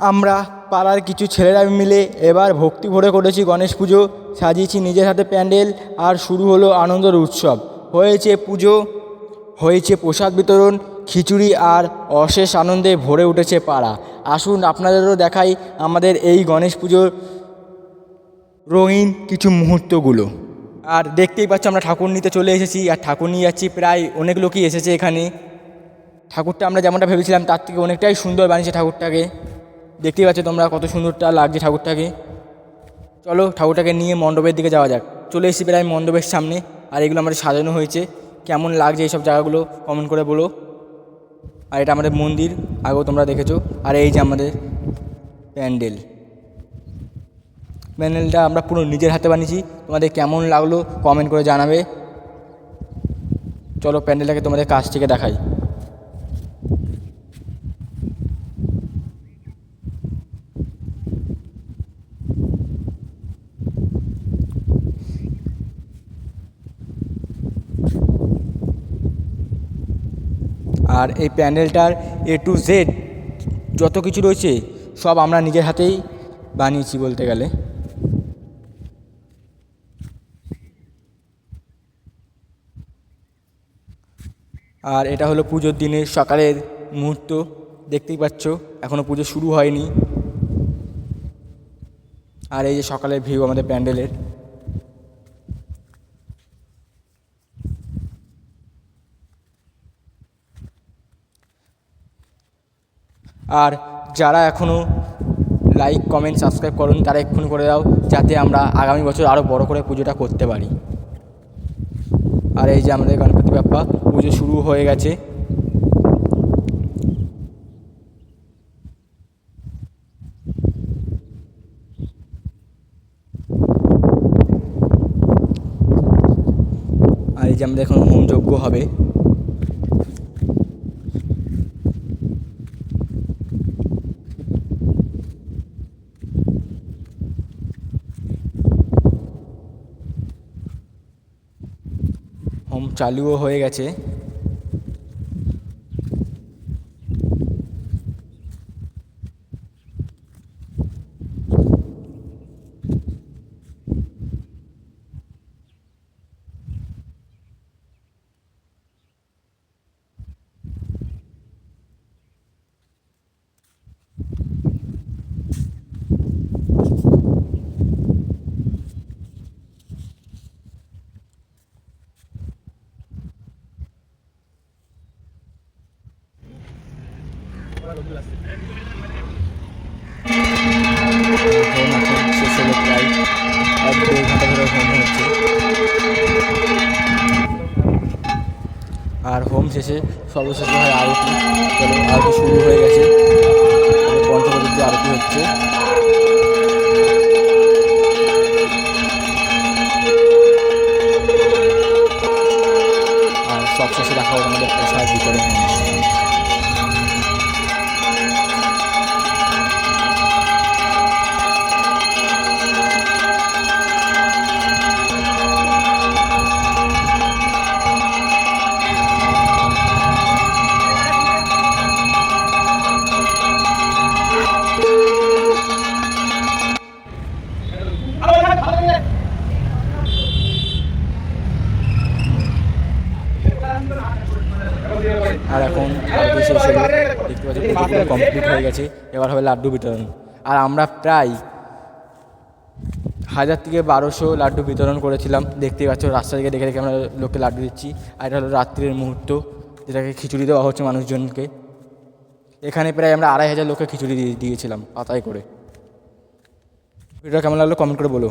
আমরা পাড়ার কিছু ছেলেরা মিলে এবার ভক্তি ভরে করেছি গণেশ পুজো, সাজিয়েছি নিজের হাতে প্যান্ডেল আর শুরু হলো আনন্দের উৎসব। হয়েছে পুজো, হয়েছে প্রসাদ বিতরণ, খিচুড়ি আর অশেষ আনন্দে ভরে উঠেছে পাড়া। আসুন আপনাদেরও দেখাই আমাদের এই গণেশ পুজোর রঙিন কিছু মুহূর্তগুলো। আর দেখতেই পাচ্ছ আমরা ঠাকুর নিতে চলে এসেছি আর ঠাকুর নিয়ে যাচ্ছি প্রায় অনেক লোকই এসেছে এখানে। ঠাকুরটা আমরা যেমনটা ভেবেছিলাম তার থেকে অনেকটাই সুন্দর বানিয়েছে ঠাকুরটাকে। দেখতেই পাচ্ছ তোমরা কত সুন্দরটা লাগছে ঠাকুরটাকে। চলো ঠাকুরটাকে নিয়ে মণ্ডপের দিকে যাওয়া যাক। চলে এসেছি প্রায় মণ্ডপের সামনে, আর এগুলো আমাদের সাজানো হয়েছে। কেমন লাগছে এইসব জায়গাগুলো কমেন্ট করে বলো। আর এটা আমাদের মন্দির, আগেও তোমরা দেখেছ। আর এই যে আমাদের প্যান্ডেল। প্যান্ডেলটা আমরা পুরো নিজের হাতে বানিয়েছি। তোমাদের কেমন লাগল কমেন্ট করে জানাবে। চলো প্যান্ডেলটাকে তোমাদের কাছ থেকে দেখাই। আর এই প্যান্ডেলটার এ টু জেড যত কিছু রয়েছে সব আমরা নিজের হাতেই বানিয়েছি বলতে গেলে। আর এটা হলো পুজোর দিনের সকালের মুহূর্ত, দেখতেই পাচ্ছ এখনও পুজো শুরু হয়নি। আর এই যে সকালের ভিউ আমাদের প্যান্ডেলের। আর যারা এখনও লাইক কমেন্ট সাবস্ক্রাইব করুন, তারা এক্ষুনি করে দাও, যাতে আমরা আগামী বছর আরও বড় করে পুজোটা করতে পারি। আর এই যে আমাদের গণপতি বাপ্পা, পুজো শুরু হয়ে গেছে। আর এই যে আমাদের এখন হোম যজ্ঞ হবে। চালুও হয়ে গেছে। শেষ হলো প্রায় হচ্ছে আর হোম শেষে সর্বশেষে হয় আরতি। চলো, আরতি শুরু হয়ে গেছে। পঞ্চবতীতে আরতি হচ্ছে। আর সব শেষে রাখা আমাদের প্রসাদ বিতরণ আর এখন দেখতে পাচ্ছি কমপ্লিট হয়ে গেছে। এবার হবে লাড্ডু বিতরণ। আর আমরা প্রায় হাজার থেকে বারোশো লাড্ডু বিতরণ করেছিলাম। দেখতেই পাচ্ছ, রাস্তা থেকে দেখে দেখে আমরা লোককে লাড্ডু দিচ্ছি। আর এটা হলো রাত্রির মুহূর্ত, যেটাকে খিচুড়ি দেওয়া হচ্ছে মানুষজনকে। এখানে প্রায় আমরা আড়াই হাজার লোককে খিচুড়ি দিয়ে দিয়েছিলাম, পাতায় করে। ভিডিওটা কেমন লাগল কমেন্ট করে বলো।